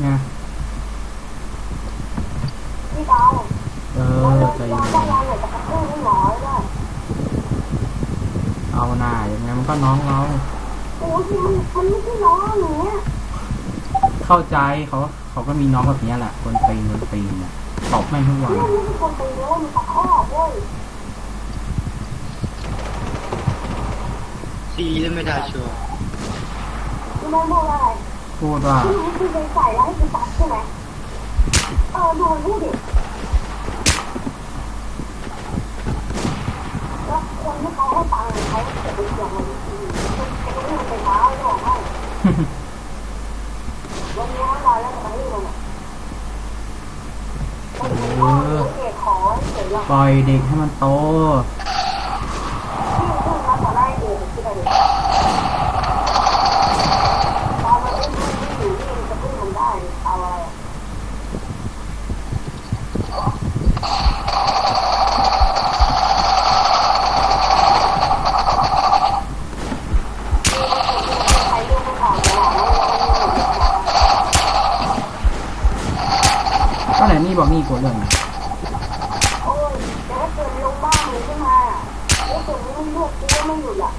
เนี่ยพี่เบาเอเราอเราใจเราเย็นต้องเราอยากจะกระตุ้นให้หมอด้วยเอาหน่าอย่างไงมันก็น้องเราโอ้ยมันมันไม่ใช่น้องอย่างเงี้ยเข้าใจเขาเขาก็มีน้องแบบเนี้ยแหละคนตีนคนตีนเนี่ยตบแม่งทุกวันเนี่ยไม่ใช่คนตีเลยมันตะคอกเว้ยซีแล้วไม่ได้ชัวร์รู้ไหมบอกว่าอะไร พูดว่าที่นี่คือไปใส่แล้วให้กูตัดใช่ไหมเออดูมันพูดดิแล้วคนที่เขาให้ตังค์เขาเก็บไปเสียงมันดีๆมันจะไม่ให้มันเท้าจะบอกให้วันนี้ห้าร้อยแล้วจะมาให้มันอะมันเป็นข้อเอกขอเฉยๆปล่อยเด็กให้มันโต ลูกกูก็ไม่หยุดอะ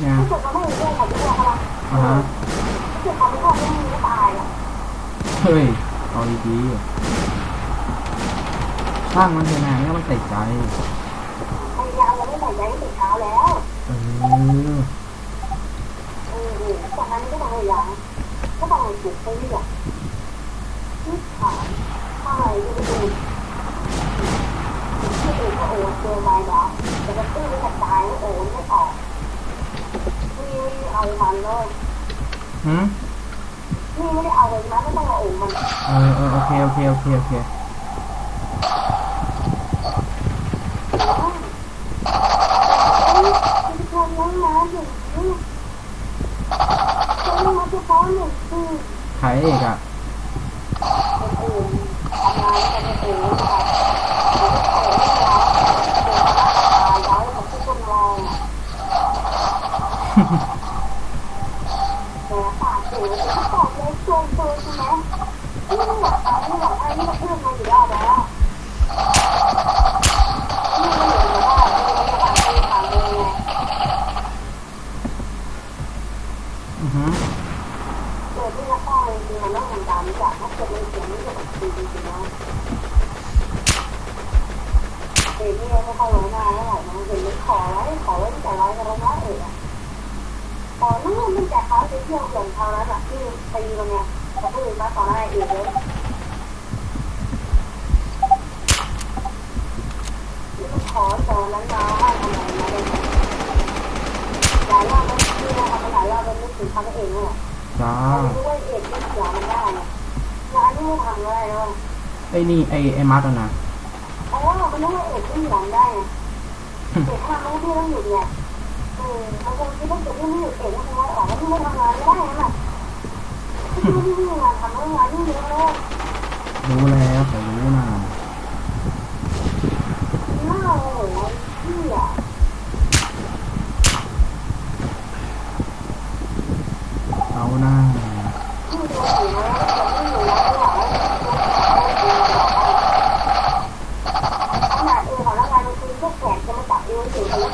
เนี่ยถ้าเกิดเราไม่เห็นเรื่องของลูกเขาละอ่าฮะถ้าเกิดเขาไม่ชอบมึงก็ตายอะเฮ้ยเอาดีๆช่างมันเถอะนะไม่ต้องไปใส่ใจพยายามจะไม่ใส่ใจติดเท้าแล้วเออเออจากนั้นก็ต้องพยายามก็ต้องปลุกไปเรื่อยที่ขา อะไรดูดูที่อื่นก็โอ้เจอใบดอกแต่ก็ตื้อไม่กระจายโอ้ไม่ออกนี่เอามันเลยหืมนี่ไม่ได้เอาเลยนไม่ต้องเอาโอ่งมันเออเออโอเคโอเคโอเคโอเคคือคนน้องน้ำอย่เฉพาะหนึ่งอะ คนอื่นทำงานกัน เองนะคะเดี๋ยวก็เปิดให้เรานมาตายย้อยกับทุกคนมองแต่ปากเสียจะตอบเลยโจมโจมใช่ไหมนี่ไม่อยากทำไม่อยากให้นี่ก็พูดมาอยู่รอบแล้วนี่ก็เหลือแต่ว่าเออจะไปถามเองไงอือฮึเกิดที่ละครจริงๆมันต้องทำตามจากถ้าเกิดมันเขียนไม่เกี่ยวกับจริงจริงๆนะ เด็กนี่ไม่ค่อยรู้มาเท่าไหร่นะเห็นมันขอไว้ขอไว้ตั้งแต่ร้อยกับร้อยเอกอะขอนู่นตั้งแต่เขาไปเที่ยวเขื่อนเขาแล้วแบบที่ตีมันเนี่ยเขาพูดมาต่อหน้าเอกเลยขอตอนนั้นมาว่าทำไมมาเลยหลายรอบแล้วที่เราทำหลายรอบแล้วนึกถึงเขาเองเนี่ยจ้ารู้ว่าเอกที่เสียมันได้งานที่ทำอะไรแล้วไอ้นี่ไอ้ไอ้มาร์ตนะ เพราะว่ามันนึกว่าเอกที่หลังได้ไงเอกความรู้ที่ต้องหยุดเนี่ยเออบางคนคิดว่าเอกที่ไม่หยุดเอกก็คงว่าออกมาที่ไม่ทำงานไม่ได้นะที่ไม่ที่ไม่งานทำงานที่เยอะเลยรู้แล้วผมารู้นะ หน้าโอ้โหที่อะ เอาหน้า ที่ดูสินะที่อยู่แล้วหลังขนาดเออของร่างกายมันคือพวกแขกจะมาจับเอวถึงแล้วแต่งเรื่องเอาอะไรเอาอะไรแค่น้องเอง เฮ้ย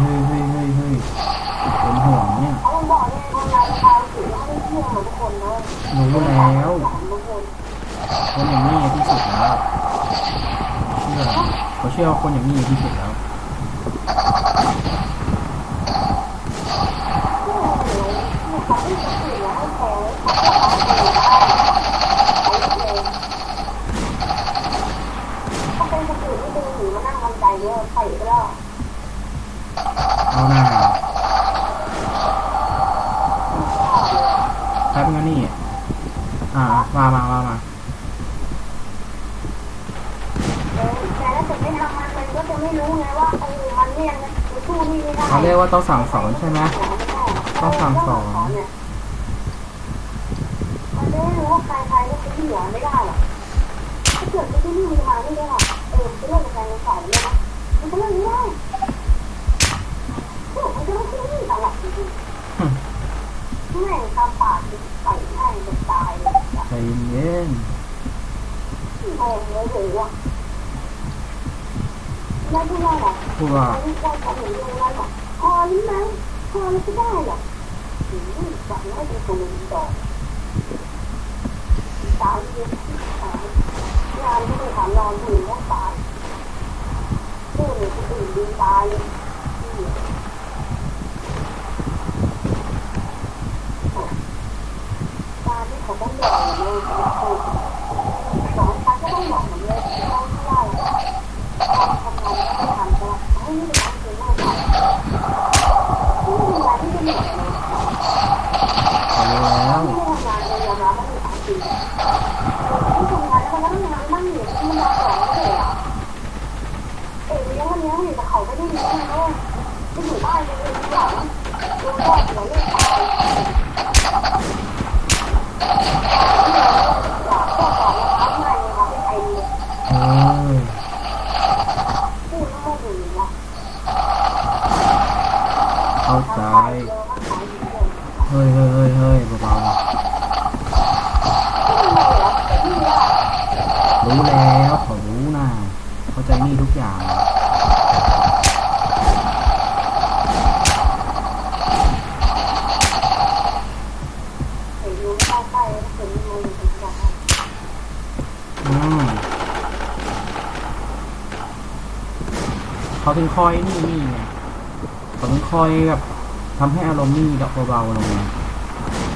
เฮ้ยเฮ้ยเฮ้ยเฮ้ยเป็นห่วงเนี่ยเขาบอกเนี่ยทำงานความสุขแล้วไม่เที่ยงเหมือนทุกคนนะรู้แล้วคนอย่างนี้ที่สุดแล้วเชื่อเขาเชื่อคนอย่างนี้ที่สุดแล้ว ที่เราเหนื่อยที่เขาไม่สุขแล้วให้แพ้เขาเป็นคนอื่นที่เป็นหนีมานั่งทำใจเนี่ยไปก็แล้ว เอาหน้าแป๊บนึงนี่ อ่ามามามามา เออแต่ถ้า เกิดไม่ทำมันมันก็จะไม่รู้ไงว่าเออมันเนี่ยมันสู้นี่ไม่ได้เขาเรียกว่าต้องสั่งสอนใช่ไหมต้องสั่งสอนมันจะไม่รู้ว่าใครใครก็คือที่เหลือไม่ได้หรอกถ้าเกิดไม่ที่นี่มีมาไม่ได้หรอกเออจะเรื่องการสอนเนี่ยนะมันจะเรื่องไม่ได้โอ้มันจะไม่ที่นี่ตลอดจริงๆแม่งทำปากใส่ให้จนตายเลยใจเย็นโอ้โหโหว่ะ แล้วที่ว่าอะๆพูดว่าไม่ได้เขาเห็นดูแล้วหรอพอหรือไหมพอแล้วก็ได้หรอถึงฝันให้เป็นตัวดอกตายเยอะตายงานที่ไม่ทำนอนอยู่ก็ตายเพื่อนคนอื่นดีตายการที่เขาต้องบอกเลย เข้าใจทำไปเยอะมากขายดีเลยเฮ้ยเฮ้ยเฮ้ยเฮ้ยเบา รู้แล้วเขารู้นะเข้าใจนี่ทุกอย่างเห็นรู้เข้าใกล้แล้วเห็นมือถึงจะอืมเขาถึงคอยนี่นี่ไงเขาถึงคอยแบบทำให้อารมณ์นี่ดอกเบาๆลงไง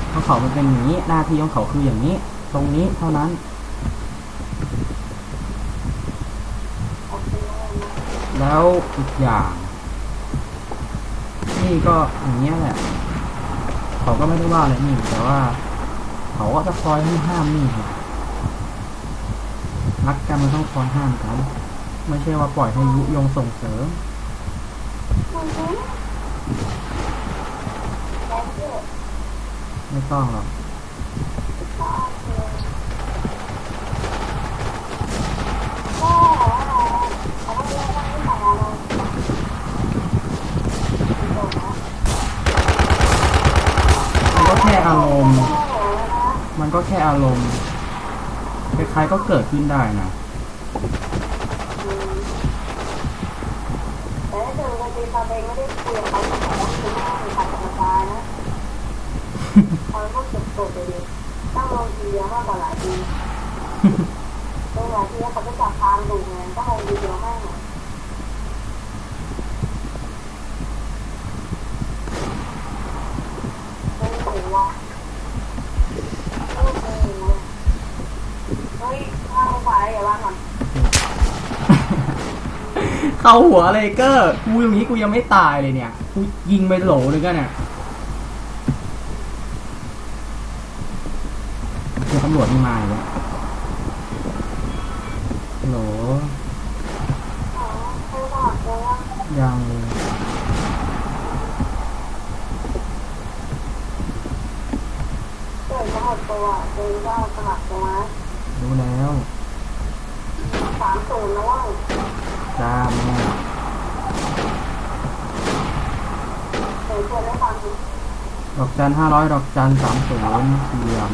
เพราะเขามันเป็นอย่างนี้หน้าที่ของเขาคืออย่างนี้ ตรงนี้เท่านั้น ออกไปแล้วนะ แล้วอีกอย่าง นี่ก็อย่างเงี้ยแหละเขาก็ไม่ได้ว่าอะไรนี่แต่ว่า เขาก็จะคอยให้ห้ามนี่ครับรักกันมันต้องคอยห้ามกันไม่ใช่ว่าปล่อยให้ยุยงส่งเสริมไม่ต้องหรอก ก็คือก็เขาไม่ได้ตั้งใจอะไร มันก็แค่อารมณ์ มันก็แค่อารมณ์ใครๆก็เกิดขึ้นได้นะแต่ถ้าเกิดวันที่เขาเองไม่ได้คุยกับเขาแต่ว่าคือไม่ได้ขัดธรรมดานะเขาก็เก็บกดเลงลงทีเดียวมากกว่าหลายทีเป็นหลายทีเขาจะจับทางดูไงก็ลงทีเดียวให้อยไม่ถึงว่าเฮ้ยข้าวขวาอย่าว่างก่อน เข้าหัวเลยเกอร์กูอย่างนี้กูยังไม่ตายเลยเนี่ยกูยิงไปโหลเลยก็เนี่ยเจอตำรวจนี่มาอีกแล้วโหลยางเลยเกิดมาหมดตัวเดินก็สมัครตัวนะรู้แล้วสามศูนย์นะเว่า จ้าแม่ดอกจันห้าร้อยดอกจันสามศูนย์เทียม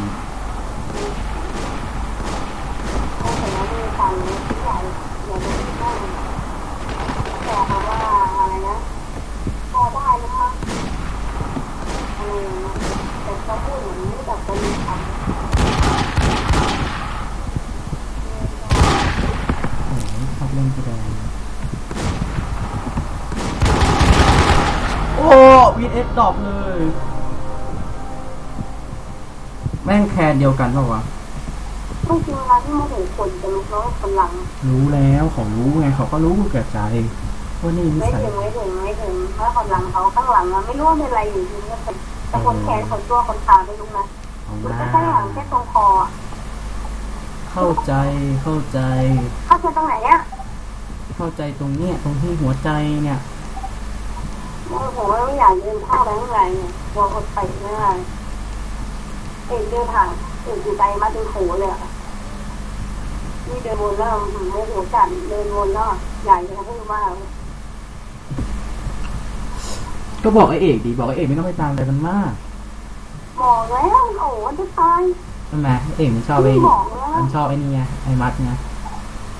โอ้โหมีฟังเลยที่ใหญ่อย่าดูที่แม่แต่ว่าอะไรนะพอได้นะมั้งอะไรอย่างเงี้ยแต่เขาพูดอย่างนี้แบบเป็นคำ โอ้ยชอบเล่นแสดงโอ้ วีเอสดรอปเลย แม่งแคนเดียวกันเปล่าวะ ไม่จริงนะที่มาถึงคนจะรู้แล้วกำลัง รู้แล้วเขารู้ไงเขาก็รู้แก่ใจว่านี่นิไม่สัยถึงไม่ถึงไม่ถึงเพราะกำลังเขาข้างหลังอะไม่รู้ว่าเป็นอะไรอยู่จริงก็เป็นแต่คนแขนคนตัวคนขาไม่รู้นะเอามันหน้าก็ข้างหลังแค่ตรงคออะเข้าใจเข้าใจ เข้าใจตรงไหนอะเข้าใจตรงเนี้ยตรงที่หัวใจเนี่ย โอ้โหไม่อยากเดินเข้าไปข้างในเนี่ยกลัวคนไปไม่ได้เอกเดินห่างเอกอยู่ไกลมาถึงโขเลยอะนี่เดินวนแล้วหืมโมโหจัดเดินวนแล้วอะใหญ่เลยพูดมากก็บอกไอเอกดีบอกไอเอกไม่ต้องไปตามอะไรมันมากมบอกแล้วโอ้จะตายใช่ไหมเอกมันชอบไอ้บอกแล้วมันชอบไอ้นี่ไงไอ้มัดไง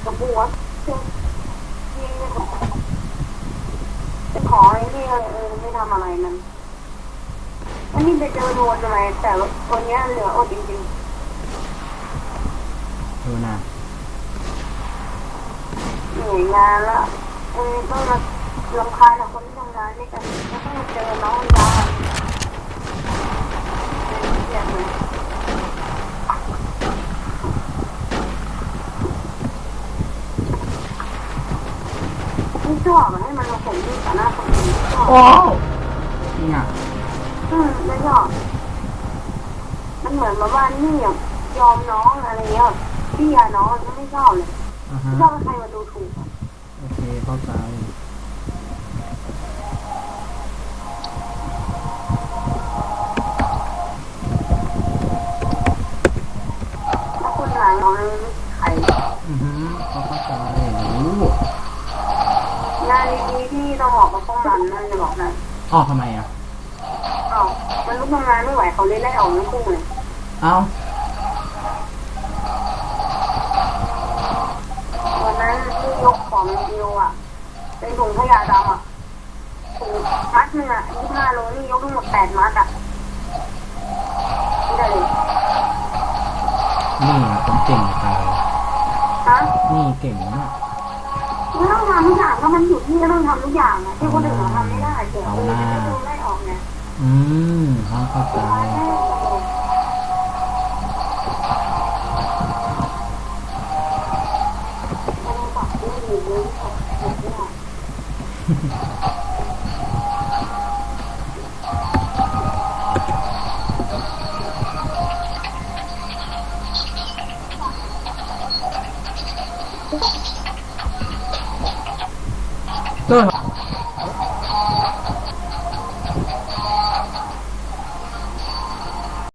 กับบัวยิงจะข อไอ้นี่เออไม่ทำอะไรมันอันนี้ไปเจอโดนอะไรแต่วันนี้เหลืออดจริงดูนะๆเหนื่อยงานละเออต้องมาลำคาญกับคนที่ทำงานด้วยกันแล้วต้องมาเจอน้องยาเจ็บเลยไม่ ชอบให้มันมาผมที่ต่อหน้าคนอื่นไม่ชอบโอ้นี่อะอืมไม่ชอบมันเหมือนแบบว่านี่อะยอมน้องอะไรเงี้ยพี่ยาน้องก็ไม่ชอบเลยอ่าฮะไม่ชอบให้ใครมาดูถูกอะ โอเคเข้าใจ องออกมาป้องกันนั่นจะบอกนะออกทำไมอะอ้าวมันลุกทำงานไม่ไหวเขาเลยไล่ออกทั้งคู่เลยเอ้าวันนั้นที่ยกของดิวอะเป็นถุงขยะดำอะถุงมัดหนึงอะยี่ห้าโลนี่ยกทั้งหมดแปดมัดอะนี่ได้เลยนี่ผมเก่งตายฮะนี่เก่งนะ ไม่ต้องทำทุกอย่างถ้ามันอยู่ที่ก็ต้องทำทุกอย่างอะที่คนอื่นเขาทำไม่ได้เดี๋ยวเอาเอหน้าอจะไล่ออกไงอืมเขาเข้าใจก็